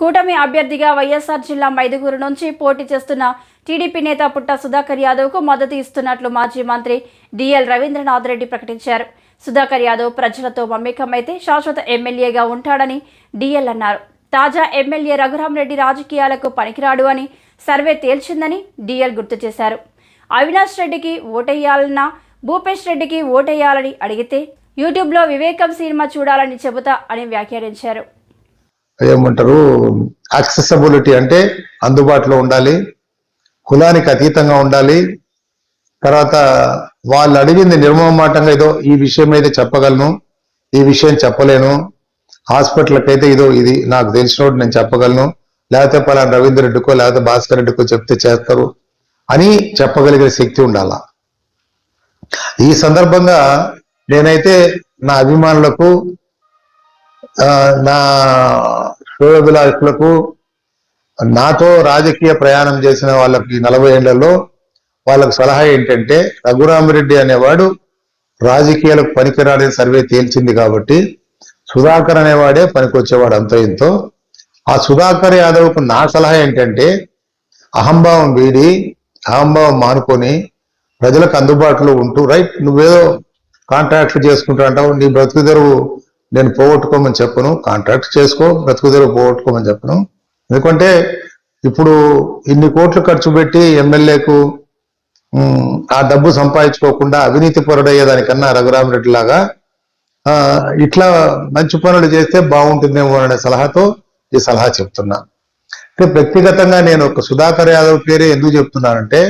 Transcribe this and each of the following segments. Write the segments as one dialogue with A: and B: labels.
A: కూటమి అభ్యర్థిగా వైఎస్ఆర్ జిల్లా మైదుగురు నుంచి పోటీ చేస్తున్న టీడీపీ నేత పుట్ట సుధాకర్ యాదవ్కు మద్దతు ఇస్తున్నట్లు మాజీ మంత్రి డిఎల్ రవీంద్రనాథ్ రెడ్డి ప్రకటించారు సుధాకర్ యాదవ్ ప్రజలతో మమ్మేకమైతే శాశ్వత ఎమ్మెల్యేగా ఉంటాడని డిఎల్ అన్నారు తాజా ఎమ్మెల్యే రఘురామరెడ్డి రాజకీయాలకు పనికిరాడు అని సర్వే తేల్చిందని డిఎల్ గుర్తు చేశారు అవినాష్ రెడ్డికి ఓటేయాలన్నా భూపేష్ రెడ్డికి ఓటేయాలని అడిగితే యూట్యూబ్లో వివేకం సినిమా చూడాలని చెబుతా అని వ్యాఖ్యానించారు ఏమంటారు యాక్సెసబిలిటీ అంటే అందుబాటులో ఉండాలి కులానికి అతీతంగా ఉండాలి తర్వాత వాళ్ళు అడిగింది నిర్మమాటంగా ఏదో ఈ విషయం అయితే చెప్పగలను ఈ విషయం చెప్పలేను హాస్పిటల్కి అయితే ఇదో ఇది నాకు తెలిసినోటి నేను చెప్పగలను లేకపోతే పలానా రవీందర్ రెడ్డికో లేకపోతే భాస్కర్ రెడ్డికో చెప్తే చేస్తారు అని చెప్పగలిగే శక్తి ఉండాల ఈ సందర్భంగా నేనైతే నా అభిమానులకు నా శ్రేయోభిలాషులకు నాతో రాజకీయ ప్రయాణం చేసిన వాళ్ళకి నలభై ఏళ్లలో వాళ్ళకు సలహా ఏంటంటే రఘురామరెడ్డి అనేవాడు రాజకీయాలకు పనికిరాడే సర్వే తేల్చింది కాబట్టి సుధాకర్ అనేవాడే పనికొచ్చేవాడు అంతో ఇంతో ఆ సుధాకర్ యాదవ్కు నా సలహా ఏంటంటే అహంభావం వీడి అహంభావం మానుకొని ప్రజలకు అందుబాటులో ఉంటూ రైట్ నువ్వేదో కాంట్రాక్ట్ చేసుకుంటా అంటావు నీ బ్రతుకు తెరువు నేను పోగొట్టుకోమని చెప్పను కాంట్రాక్ట్ చేసుకో దగ్గర పోగొట్టుకోమని చెప్పను ఎందుకంటే ఇప్పుడు ఇన్ని కోట్లు ఖర్చు పెట్టి ఎమ్మెల్యేకు ఆ డబ్బు సంపాదించుకోకుండా అవినీతి పొరడయ్యేదానికన్నా రఘురామరెడ్డి లాగా ఇట్లా మంచి పనులు చేస్తే బాగుంటుందేమో అనే సలహాతో ఈ సలహా చెప్తున్నా వ్యక్తిగతంగా నేను ఒక సుధాకర్ యాదవ్ పేరే ఎందుకు చెప్తున్నానంటే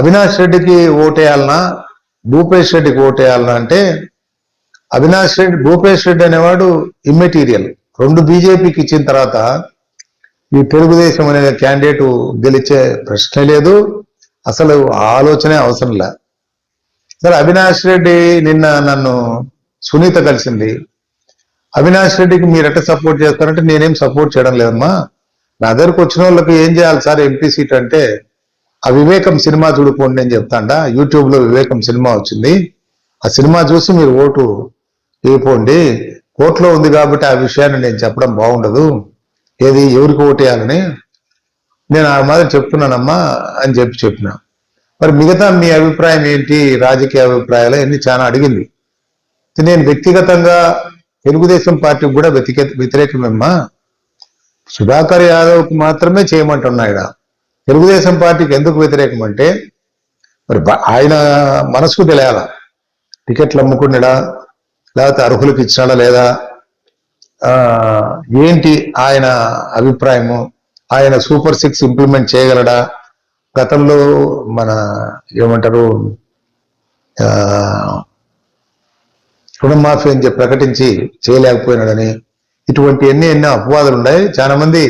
A: అవినాష్ రెడ్డికి ఓటేయాలనా భూపేష్ రెడ్డికి ఓటేయాలనా అంటే అవినాష్ రెడ్డి భూపేష్ రెడ్డి అనేవాడు ఇమ్మెటీరియల్ రెండు బీజేపీకి ఇచ్చిన తర్వాత ఈ తెలుగుదేశం అనే క్యాండిడేట్ గెలిచే ప్రశ్నే లేదు అసలు ఆలోచనే అవసరం లే సరే అవినాష్ రెడ్డి నిన్న నన్ను సునీత కలిసింది అవినాష్ రెడ్డికి మీరు ఎట్ట సపోర్ట్ చేస్తారంటే నేనేం సపోర్ట్ చేయడం లేదమ్మా నా దగ్గరకు వచ్చిన వాళ్ళకి ఏం చేయాలి సార్ ఎంపీ సీట్ అంటే ఆ వివేకం సినిమా చూడుకోండి నేను చెప్తాండా యూట్యూబ్లో వివేకం సినిమా వచ్చింది ఆ సినిమా చూసి మీరు ఓటు అయిపోండి కోర్టులో ఉంది కాబట్టి ఆ విషయాన్ని నేను చెప్పడం బాగుండదు ఏది ఎవరికి ఓటేయాలని నేను ఆ మాదిరి చెప్తున్నానమ్మా అని చెప్పి చెప్పిన మరి మిగతా మీ అభిప్రాయం ఏంటి రాజకీయ అభిప్రాయాలు అన్ని చాలా అడిగింది నేను వ్యక్తిగతంగా తెలుగుదేశం పార్టీకి కూడా వ్యతిరేక వ్యతిరేకమేమ్మా సుధాకర్ యాదవ్కి మాత్రమే చేయమంటున్నాయి తెలుగుదేశం పార్టీకి ఎందుకు వ్యతిరేకం అంటే మరి ఆయన మనసుకు తెలియాల టికెట్లు అమ్ముకున్నాడా లేకపోతే అర్హులకు ఇచ్చాడా లేదా ఏంటి ఆయన అభిప్రాయము ఆయన సూపర్ సిక్స్ ఇంప్లిమెంట్ చేయగలడా గతంలో మన ఏమంటారు రుణమాఫీ అని చెప్పి ప్రకటించి చేయలేకపోయినాడని ఇటువంటి ఎన్ని ఎన్నో అపవాదులు ఉన్నాయి చాలా మంది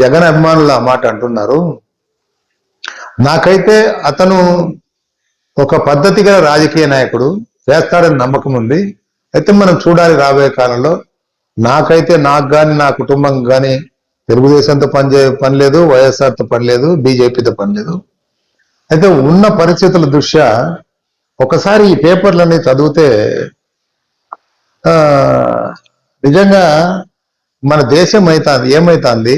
A: జగన్ అభిమానుల మాట అంటున్నారు నాకైతే అతను ఒక పద్ధతి గల రాజకీయ నాయకుడు చేస్తాడని నమ్మకం ఉంది అయితే మనం చూడాలి రాబోయే కాలంలో నాకైతే నాకు కానీ నా కుటుంబం కానీ తెలుగుదేశంతో పని చే పని లేదు వైఎస్ఆర్తో పని లేదు బీజేపీతో పని లేదు అయితే ఉన్న పరిస్థితుల దృష్ట్యా ఒకసారి ఈ పేపర్లన్నీ చదివితే నిజంగా మన దేశం అవుతుంది ఏమవుతుంది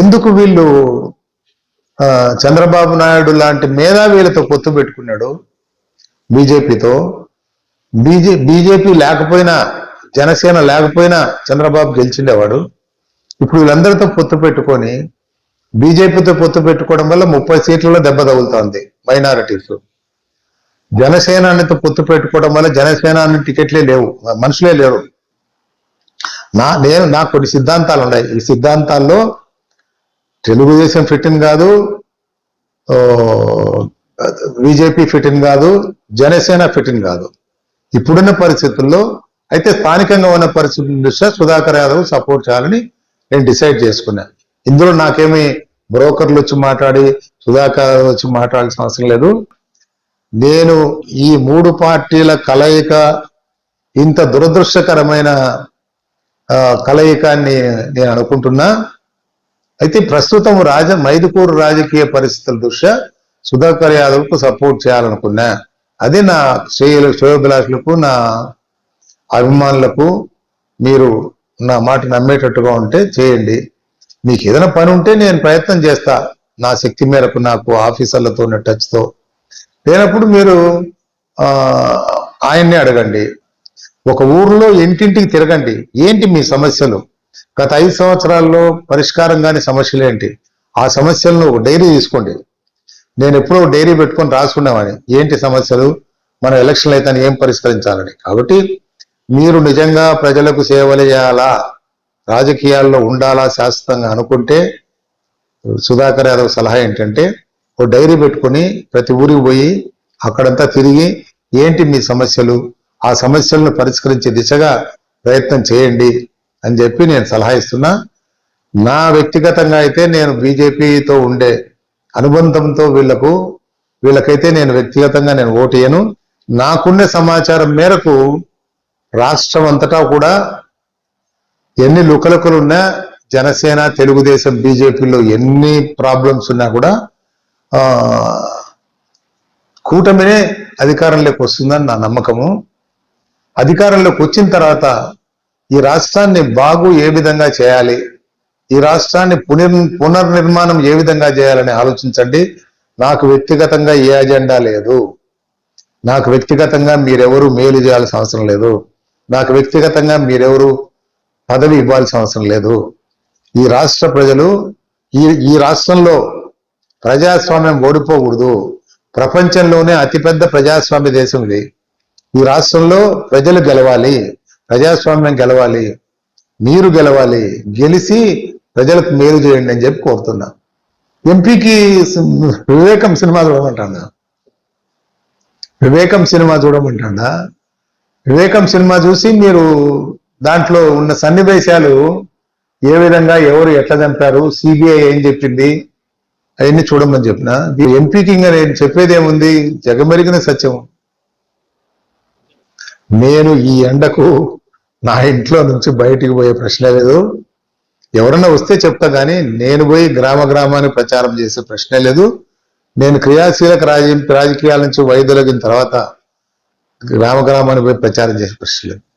A: ఎందుకు వీళ్ళు చంద్రబాబు నాయుడు లాంటి మేధావీలతో పొత్తు పెట్టుకున్నాడు బీజేపీతో బీజే బీజేపీ లేకపోయినా జనసేన లేకపోయినా చంద్రబాబు గెలిచిండేవాడు ఇప్పుడు వీళ్ళందరితో పొత్తు పెట్టుకొని బీజేపీతో పొత్తు పెట్టుకోవడం వల్ల ముప్పై సీట్లలో దెబ్బ తగులుతోంది మైనారిటీస్ జనసేనానితో పొత్తు పెట్టుకోవడం వల్ల జనసేనాని టికెట్లే లేవు మనుషులే లేరు నా నేను నాకు కొన్ని సిద్ధాంతాలు ఉన్నాయి ఈ సిద్ధాంతాల్లో తెలుగుదేశం ఫిట్టిన్ కాదు బీజేపీ ఫిట్టిన్ కాదు జనసేన ఫిట్టిన్ కాదు ఇప్పుడున్న పరిస్థితుల్లో అయితే స్థానికంగా ఉన్న పరిస్థితుల దృష్ట్యా సుధాకర్ యాదవ్ సపోర్ట్ చేయాలని నేను డిసైడ్ చేసుకున్నా ఇందులో నాకేమి బ్రోకర్లు వచ్చి మాట్లాడి సుధాకర్ యాదవ్ వచ్చి మాట్లాడాల్సిన అవసరం లేదు నేను ఈ మూడు పార్టీల కలయిక ఇంత దురదృష్టకరమైన కలయికాన్ని నేను అనుకుంటున్నా అయితే ప్రస్తుతం రాజ మైదుకూరు రాజకీయ పరిస్థితుల దృష్ట్యా సుధాకర్ యాదవ్కు సపోర్ట్ చేయాలనుకున్నా అదే నా శ్రేయులు శ్రేయోభిలాషులకు నా అభిమానులకు మీరు నా మాట నమ్మేటట్టుగా ఉంటే చేయండి మీకు ఏదైనా పని ఉంటే నేను ప్రయత్నం చేస్తా నా శక్తి మేరకు నాకు ఆఫీసర్లతో టచ్తో లేనప్పుడు మీరు ఆయన్ని అడగండి ఒక ఊర్లో ఇంటింటికి తిరగండి ఏంటి మీ సమస్యలు గత ఐదు సంవత్సరాల్లో పరిష్కారం కాని సమస్యలు ఏంటి ఆ సమస్యలను ఒక డైరీ తీసుకోండి నేను ఎప్పుడో డైరీ పెట్టుకొని రాసుకున్నామని ఏంటి సమస్యలు మన ఎలక్షన్లు అయితే ఏం పరిష్కరించాలని కాబట్టి మీరు నిజంగా ప్రజలకు సేవలు చేయాలా రాజకీయాల్లో ఉండాలా శాశ్వతంగా అనుకుంటే సుధాకర్ యాదవ్ సలహా ఏంటంటే ఓ డైరీ పెట్టుకుని ప్రతి ఊరికి పోయి అక్కడంతా తిరిగి ఏంటి మీ సమస్యలు ఆ సమస్యలను పరిష్కరించే దిశగా ప్రయత్నం చేయండి అని చెప్పి నేను సలహా ఇస్తున్నా నా వ్యక్తిగతంగా అయితే నేను బీజేపీతో ఉండే అనుబంధంతో వీళ్లకు వీళ్ళకైతే నేను వ్యక్తిగతంగా నేను ఓటేయను నాకుండే సమాచారం మేరకు రాష్ట్రం అంతటా కూడా ఎన్ని లుకలుకలున్నా జనసేన తెలుగుదేశం బీజేపీలో ఎన్ని ప్రాబ్లమ్స్ ఉన్నా కూడా కూటమినే అధికారంలోకి వస్తుందని నా నమ్మకము అధికారంలోకి వచ్చిన తర్వాత ఈ రాష్ట్రాన్ని బాగు ఏ విధంగా చేయాలి ఈ రాష్ట్రాన్ని పునర్ పునర్నిర్మాణం ఏ విధంగా చేయాలని ఆలోచించండి నాకు వ్యక్తిగతంగా ఏ అజెండా లేదు నాకు వ్యక్తిగతంగా మీరెవరు మేలు చేయాల్సిన అవసరం లేదు నాకు వ్యక్తిగతంగా మీరెవరు పదవి ఇవ్వాల్సిన అవసరం లేదు ఈ రాష్ట్ర ప్రజలు ఈ ఈ రాష్ట్రంలో ప్రజాస్వామ్యం ఓడిపోకూడదు ప్రపంచంలోనే అతిపెద్ద ప్రజాస్వామ్య దేశం ఇది ఈ రాష్ట్రంలో ప్రజలు గెలవాలి ప్రజాస్వామ్యం గెలవాలి మీరు గెలవాలి గెలిచి ప్రజలకు మేలు చేయండి అని చెప్పి కోరుతున్నా ఎంపీకి వివేకం సినిమా చూడమంటాడా వివేకం సినిమా చూడమంటాడా వివేకం సినిమా చూసి మీరు దాంట్లో ఉన్న సన్నివేశాలు ఏ విధంగా ఎవరు ఎట్లా చంపారు సిబిఐ ఏం చెప్పింది అవన్నీ చూడమని చెప్పిన ఎంపీకి ఇంకా నేను చెప్పేది ఏముంది జగమెరిగిన సత్యం నేను ఈ ఎండకు నా ఇంట్లో నుంచి బయటికి పోయే ప్రశ్న లేదు ఎవరన్నా వస్తే చెప్తా కానీ నేను పోయి గ్రామ గ్రామాన్ని ప్రచారం చేసే ప్రశ్నే లేదు నేను క్రియాశీలక రాజకీయాల నుంచి వైదొలగిన తర్వాత గ్రామ గ్రామాన్ని పోయి ప్రచారం చేసే ప్రశ్న లేదు